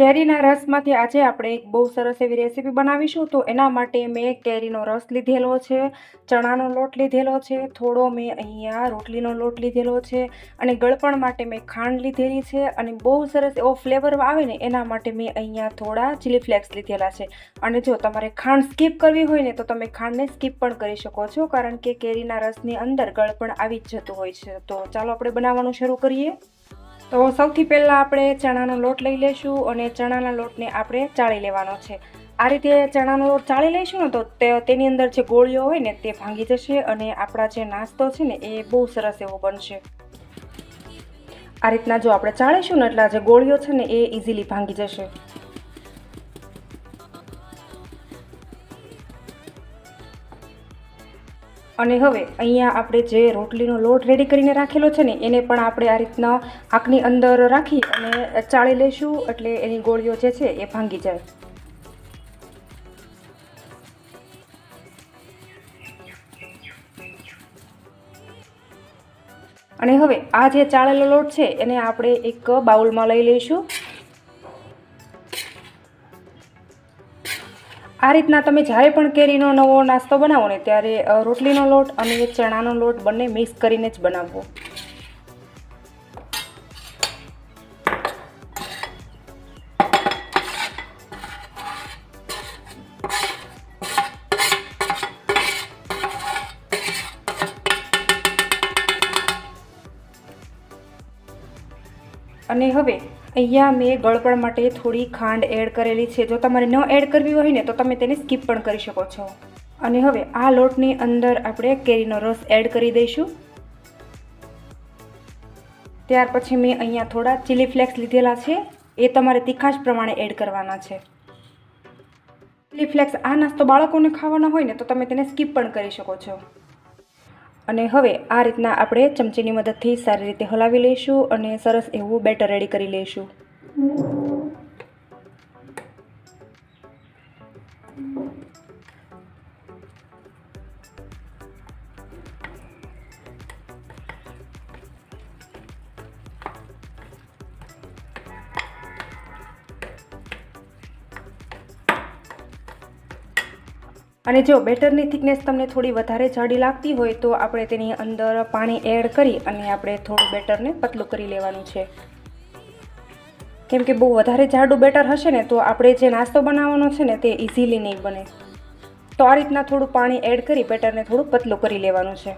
કેરીના રસમાંથી આજે આપણે એક બહુ સરસ એવી રેસીપી બનાવીશું. તો એના માટે મેં કેરીનો રસ લીધેલો છે, ચણાનો લોટ લીધેલો છે, થોડો મેં અહીંયા રોટલીનો લોટ લીધેલો છે અને ગળપણ માટે મેં ખાંડ લીધેલી છે અને બહુ સરસ એવો ફ્લેવર આવે ને એના માટે મેં અહીંયા થોડા ચીલી ફ્લેક્સ લીધેલા છે. અને જો તમારે ખાંડ સ્કીપ કરવી હોય ને તો તમે ખાંડને સ્કીપ પણ કરી શકો છો કારણ કે કેરીના રસની અંદર ગળપણ આવી જ જતું હોય છે. તો ચાલો આપણે બનાવવાનું શરૂ કરીએ. તો સૌથી પહેલાં આપણે ચણાનો લોટ લઈ લઈશું અને ચણાના લોટને આપણે ચાળી લેવાનો છે. આ રીતે ચણાનો લોટ ચાળી લઈશું ને તો તેની અંદર જે ગોળીઓ હોય ને તે ભાંગી જશે અને આપણા જે નાસ્તો છે ને એ બહુ સરસ એવો બનશે. આ રીતના જો આપણે ચાળીશું ને એટલે જે ગોળીઓ છે ને એ ઇઝીલી ભાંગી જશે. અને હવે અહીંયા આપણે જે રોટલીનો લોટ રેડી કરીને રાખેલો છે ને, એને પણ આપણે આ રીતના આંખની અંદર રાખી અને ચાળી લઈશું એટલે એની ગોળીઓ જે છે એ ભાંગી જાય. અને હવે આ જે ચાળેલો લોટ છે એને આપણે એક બાઉલમાં લઈ લઈશું. આ રીતના તમે જ્યારે પણ કેરીનો નવો નાસ્તો બનાવો ને ત્યારે રોટલીનો લોટ અને ચણાનો લોટ બંને મિક્સ કરીને જ બનાવવો અને હવે અહીંયા મેં ગળપણ માટે થોડી ખાંડ એડ કરેલી છે. જો તમારે ન એડ કરવી હોય ને, તો તમે તેને સ્કીપ પણ કરી શકો છો. અને હવે આ લોટની અંદર આપણે કેરીનો રસ એડ કરી દઈશું. ત્યાર પછી મેં અહીંયા થોડા ચીલી ફ્લેક્સ લીધેલા છે. એ તમારે તીખાશ પ્રમાણે એડ કરવાના છે. ચીલી ફ્લેક્સ આ નાસ્તો બાળકોને ખાવાના હોય ને, તો તમે તેને સ્કીપ પણ કરી શકો છો. અને હવે આ રીતના આપણે ચમચીની મદદથી સારી રીતે હલાવી લઈશું અને સરસ એવું બેટર રેડી કરી લઈશું. અને જો બેટરની થિકનેસ તમને થોડી વધારે જાડી લાગતી હોય તો આપણે તેની અંદર પાણી એડ કરી અને આપણે થોડું બેટરને પતલું કરી લેવાનું છે. કેમ કે બહુ વધારે જાડું બેટર હશે ને તો આપણે જે નાસ્તો બનાવવાનો છે ને તે ઇઝીલી નહીં બને. તો આ રીતના થોડું પાણી એડ કરી બેટરને થોડું પતલું કરી લેવાનું છે.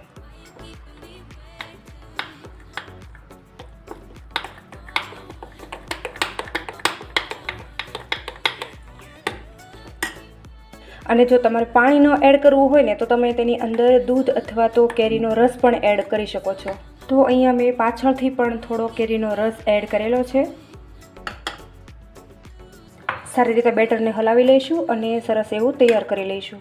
અને જો તમારે પાણી ન એડ કરવું હોય ને, તો તમે તેની અંદર દૂધ અથવા તો કેરીનો રસ પણ એડ કરી શકો છો. તો અહીંયા મેં પાછળથી પણ થોડો કેરીનો રસ એડ કરેલો છે. સારી રીતે બેટરને હલાવી લઈશું અને સરસ એવું તૈયાર કરી લઈશું.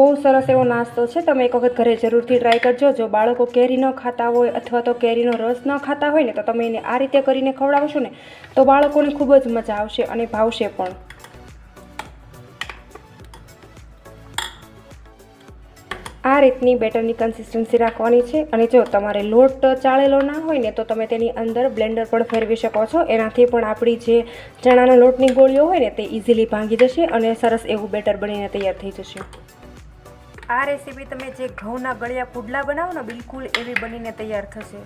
બહુ સરસ એવો નાસ્તો છે. તમે એક વખત ઘરે જરૂરથી ટ્રાય કરજો. જો બાળકો કેરી ન ખાતા હોય અથવા તો કેરીનો રસ ન ખાતા હોય ને, તો તમે એને આ રીતે કરીને ખવડાવશો ને, તો બાળકોને ખૂબ જ મજા આવશે અને ભાવશે પણ. આ રીતની બેટરની કન્સિસ્ટન્સી રાખવાની છે અને જો તમારે લોટ ચાળેલો ના હોય ને, તો તમે તેની અંદર બ્લેન્ડર પણ ફેરવી શકો છો. એનાથી પણ આપણી જે ચણાના લોટની ગોળીઓ હોય ને, તે ઇઝીલી ભાંગી જશે અને સરસ એવું બેટર બનીને તૈયાર થઈ જશે. આ રેસીપી તમે જે ઘઉંના ગળ્યા પુડલા બનાવો ને, બિલકુલ એવી બનીને તૈયાર થશે.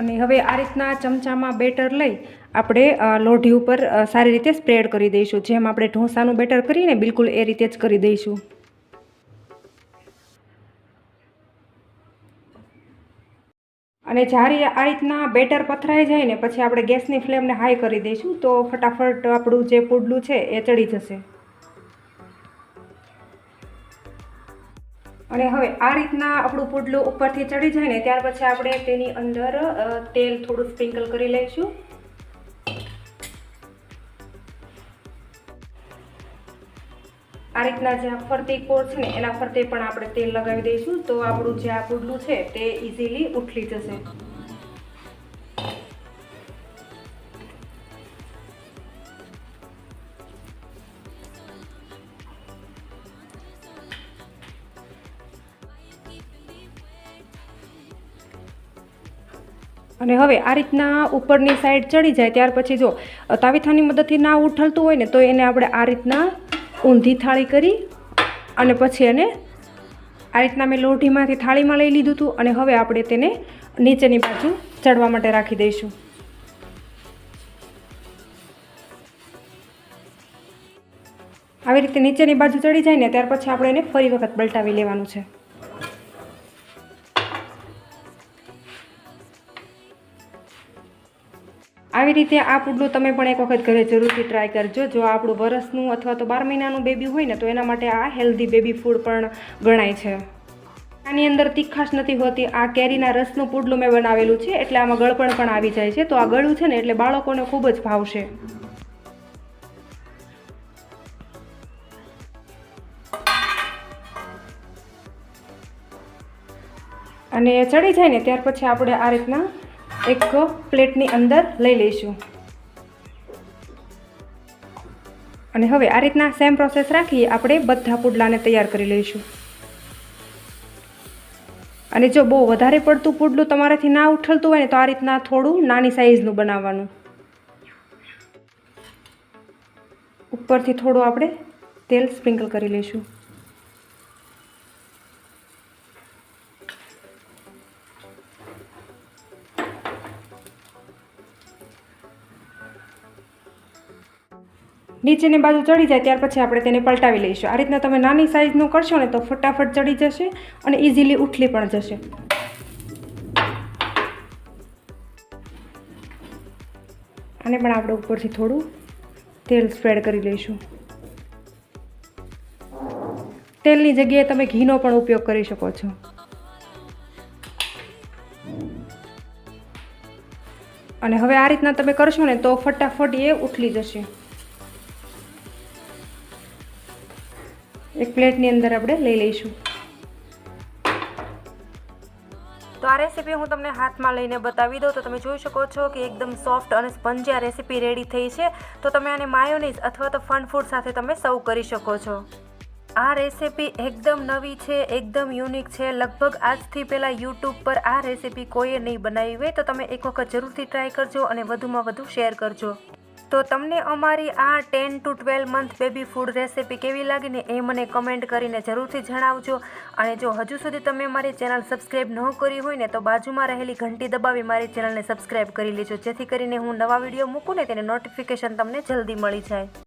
અને હવે આ રીતના ચમચામાં બેટર લઈ આપણે લોઢી ઉપર સારી રીતે સ્પ્રેડ કરી દઈશું. જેમ આપણે ઢોસાનું બેટર કરીને બિલકુલ એ રીતે જ કરી દઈશું. અને જ્યારે આ રીતના બેટર પથરાઈ જાય ને, પછી આપણે ગેસની ફ્લેમને હાઈ કરી દઈશું, તો ફટાફટ આપણું જે પુડલું છે એ ચડી જશે. અને હવે આ રીતના આપણું પુડલું ઉપરથી ચડી જાય ને, ત્યાર પછી આપણે તેની અંદર તેલ થોડું સ્પ્રિંકલ કરી લઈશું. આ રીતના જે આ ફરતી કોર છે ને, એના ફરતે પણ આપણે તેલ લગાવી દઈશું. તો આપણું જે આ પુડલું છે, તે ઇઝીલી ઉઠલી જશે. અને હવે આ રીતના ઉપરની સાઈડ ચડી જાય, ત્યાર પછી જો તાવીથાની મદદથી ના ઉઠલતું હોય ને, તો એને આપણે આ રીતના ઊંધી થાળી કરી અને પછી એને આ રીતના મેં લોઢીમાંથી થાળીમાં લઈ લીધું હતું અને હવે આપણે તેને નીચેની બાજુ ચડવા માટે રાખી દઈશું. આવી રીતે નીચેની બાજુ ચડી જાય ને ત્યાર પછી આપણે એને ફરી વખત પલટાવી લેવાનું છે. આવી રીતે આ પુડલું તમે પણ એક વખત ઘરે જરૂરથી ટ્રાય કરજો. જો આપણું વરસનું અથવા તો બાર મહિનાનું બેબી હોય ને, તો એના માટે આ હેલ્ધી બેબી ફૂડ પણ ગણાય છે. આની અંદર તીખાશ નથી હોતી. આ કેરીના રસનું પુડલું મેં બનાવેલું છે, એટલે આમાં ગળપણ પણ આવી જાય છે. તો આ ગળું છે ને, એટલે બાળકોને ખૂબ જ ભાવશે. અને ચડી જાય ને, ત્યાર પછી આપણે આ રીતના એક પ્લેટની અંદર લઈ લઈશું. અને હવે આ રીતના સેમ પ્રોસેસ રાખી આપણે બધા પુડલાને તૈયાર કરી લઈશું. અને જો બહુ વધારે પડતું પુડલું તમારાથી ના ઉઠલતું હોય ને, તો આ રીતના થોડું નાની સાઈઝનું બનાવવાનું. ઉપરથી થોડું આપણે તેલ સ્પ્રિંકલ કરી લઈશું. નીચેની બાજુ ચડી જાય ત્યાર પછી આપણે તેને પલટાવી લઈશું. આ રીતના તમે નાની સાઈઝનું કરશો ને તો ફટાફટ ચડી જશે અને ઇઝીલી ઉઠલી પણ જશે. આને પણ આપણે ઉપરથી થોડું તેલ સ્પ્રેડ કરી લઈશું. તેલની જગ્યાએ તમે ઘીનો પણ ઉપયોગ કરી શકો છો. અને હવે આ રીતના તમે કરશો ને તો ફટાફટ એ ઉઠલી જશે. એક પ્લેટની અંદર આપણે લઈ લઈશું. તો આ રેસીપી હું તમને હાથમાં લઈને બતાવી દઉં. તો તમે જોઈ શકો છો કે એકદમ સોફ્ટ અને સ્પંજી આ રેસીપી રેડી થઈ છે. તો તમે આને માયોનીઝ અથવા તો ફન ફૂડ સાથે તમે સર્વ કરી શકો છો. આ રેસીપી એકદમ નવી છે, એકદમ યુનિક છે. લગભગ આજથી પહેલાં યુટ્યુબ પર આ રેસીપી કોઈએ નહીં બનાવી હોય તો તમે એક વખત જરૂરથી ટ્રાય કરજો અને વધુમાં વધુ શેર કરજો. તો તમને અમારી આ ten to twelve month baby food recipe કેવી લાગીને એ મને કમેન્ટ કરીને જરૂરથી જણાવજો. અને જો હજુ સુધી તમે મારી ચેનલ સબસ્ક્રાઈબ ન કરી હોય ને તો બાજુમાં રહેલી ઘંટી દબાવી મારી ચેનલને સબસ્ક્રાઈબ કરી લેજો, જેથી કરીને હું નવા વીડિયો મૂકું ને તેની નોટિફિકેશન તમને જલ્દી મળી જાય.